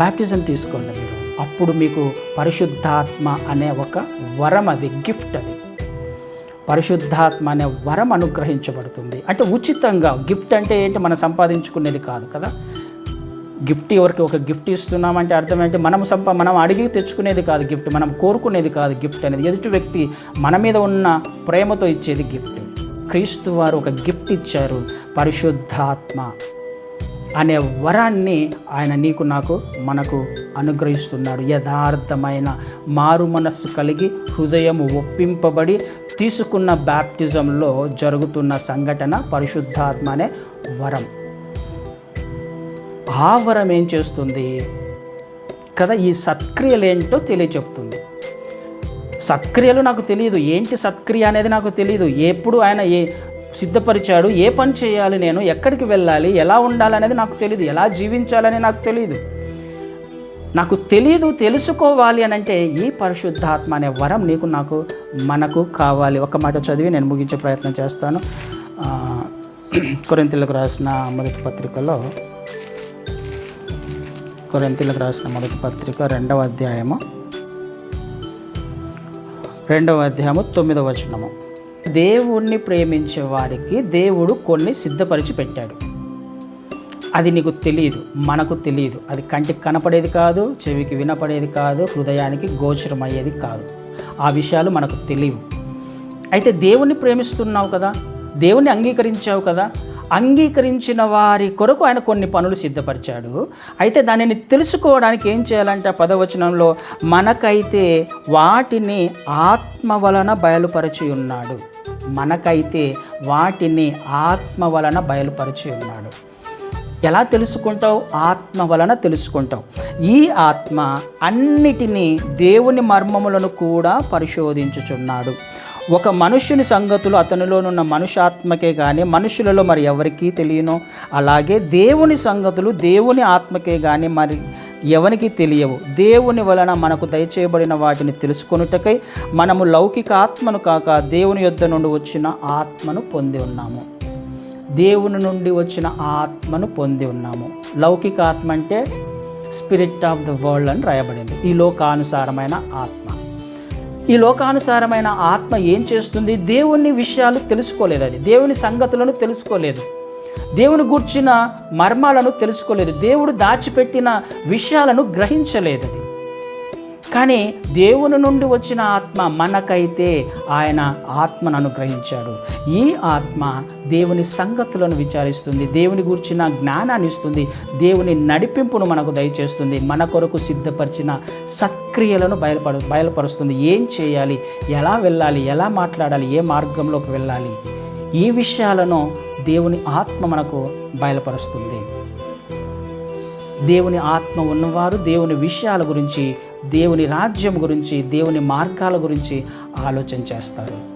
Baptism తీసుకోండి మీరు. అప్పుడు మీకు పరిశుద్ధాత్మ అనే ఒక వరం అది గిఫ్ట్ అది. పరిశుద్ధాత్మ అనే వరం అనుగ్రహించబడుతుంది. అంటే ఉచితంగా గిఫ్ట్ అంటే ఏంటి? మనం సంపాదించుకునేది కాదు కదా. గిఫ్ట్ ఎవరికి ఒక గిఫ్ట్ ఇస్తున్నామంటే అర్థం ఏంటి? మనం సంపా మనం అడిగి తెచ్చుకునేది కాదు గిఫ్ట్. మనం కోరుకునేది కాదు గిఫ్ట్ అనేది. ఎదుటి వ్యక్తి మన మీద ఉన్న ప్రేమతో ఇచ్చేది గిఫ్ట్. క్రీస్తు వారు ఒక గిఫ్ట్ ఇచ్చారు. పరిశుద్ధాత్మ. అనే వరాన్ని ఆయన నీకు నాకు మనకు అనుగ్రహిస్తున్నాడు. యథార్థమైన మారు మనస్సు కలిగి హృదయం ఒప్పింపబడి తీసుకున్న బ్యాప్టిజంలో జరుగుతున్న సంఘటన పరిశుద్ధాత్మ అనే వరం. ఆ వరం ఏం చేస్తుంది? కదా ఈ సత్క్రియలు ఏంటో తెలియచెప్తుంది. సత్క్రియలు నాకు తెలియదు ఏంటి సత్క్రియ అనేది నాకు తెలియదు ఎప్పుడు ఆయన ఏ సిద్ధపరిచాడు ఏ పని చేయాలి నేను ఎక్కడికి వెళ్ళాలి ఎలా ఉండాలనేది నాకు తెలియదు ఎలా జీవించాలని నాకు తెలియదు నాకు తెలియదు తెలుసుకోవాలి అని అంటే ఈ పరిశుద్ధాత్మ అనే వరం నీకు నాకు మనకు కావాలి. ఒక మాట చదివి నేను ముగించే ప్రయత్నం చేస్తాను. ఆ, కొరింతలకు రాసిన మొదటి పత్రికలో కొరింతలకు రాసిన మొదటి పత్రిక రెండవ అధ్యాయము రెండవ అధ్యాయము తొమ్మిదవ వచనము. దేవుణ్ణి ప్రేమించే వారికి దేవుడు కొన్ని సిద్ధపరిచి పెట్టాడు. అది నీకు తెలియదు మనకు తెలియదు అది కంటికి కనపడేది కాదు చెవికి వినపడేది కాదు హృదయానికి గోచరమయ్యేది కాదు. ఆ విషయాలు మనకు తెలియవు. అయితే దేవుణ్ణి ప్రేమిస్తున్నావు కదా దేవుణ్ణి అంగీకరించావు కదా అంగీకరించిన వారి కొరకు ఆయన కొన్ని పనులు సిద్ధపరిచాడు. అయితే దానిని తెలుసుకోవడానికి ఏం చేయాలంటే పదవచనంలో మనకైతే వాటిని ఆత్మ వలన బయలుపరిచి ఉన్నాడు. మనకైతే వాటిని ఆత్మ వలన బయలుపరిచి ఉన్నాడు. ఎలా తెలుసుకుంటావు? ఆత్మ వలన తెలుసుకుంటావు. ఈ ఆత్మ అన్నిటినీ దేవుని మర్మములను కూడా పరిశోధించుచున్నాడు. ఒక మనుష్యుని సంగతులు అతనిలోనున్న మనుషాత్మకే కానీ మనుషులలో మరి ఎవరికీ తెలియను అలాగే దేవుని సంగతులు దేవుని ఆత్మకే కానీ మరి ఎవరికి తెలియవు. దేవుని వలన మనకు దయచేయబడిన వాటిని తెలుసుకొనుటకై మనము లౌకిక ఆత్మను కాక దేవుని యొద్ద నుండి వచ్చిన ఆత్మను పొంది ఉన్నాము. దేవుని నుండి వచ్చిన ఆత్మను పొంది ఉన్నాము. లౌకిక ఆత్మ అంటే స్పిరిట్ ఆఫ్ ద వరల్డ్ అని రాయబడింది. ఈ లోకానుసారమైన ఆత్మ. ఈ లోకానుసారమైన ఆత్మ ఏం చేస్తుంది? దేవుని విషయాలు తెలుసుకోలేదు అది. దేవుని సంగతులను తెలుసుకోలేదు. దేవుని గూర్చిన మర్మాలను తెలుసుకోలేదు. దేవుడు దాచిపెట్టిన విషయాలను గ్రహించలేదు అది. కానీ దేవుని నుండి వచ్చిన ఆత్మ మనకైతే ఆయన ఆత్మను అనుగ్రహించాడు. ఈ ఆత్మ దేవుని సంగతులను విచారిస్తుంది దేవుని గురించిన జ్ఞానాన్ని ఇస్తుంది దేవుని నడిపింపును మనకు దయచేస్తుంది మన కొరకు సిద్ధపరిచిన సత్క్రియలను బయలుపడ బయలుపరుస్తుంది. ఏం చేయాలి? ఎలా వెళ్ళాలి? ఎలా మాట్లాడాలి? ఏ మార్గంలోకి వెళ్ళాలి? ఈ విషయాలను దేవుని ఆత్మ మనకు బయలుపరుస్తుంది. దేవుని ఆత్మ ఉన్నవారు దేవుని విషయాల గురించి దేవుని రాజ్యం గురించి దేవుని మార్గాల గురించి ఆలోచన చేస్తారు.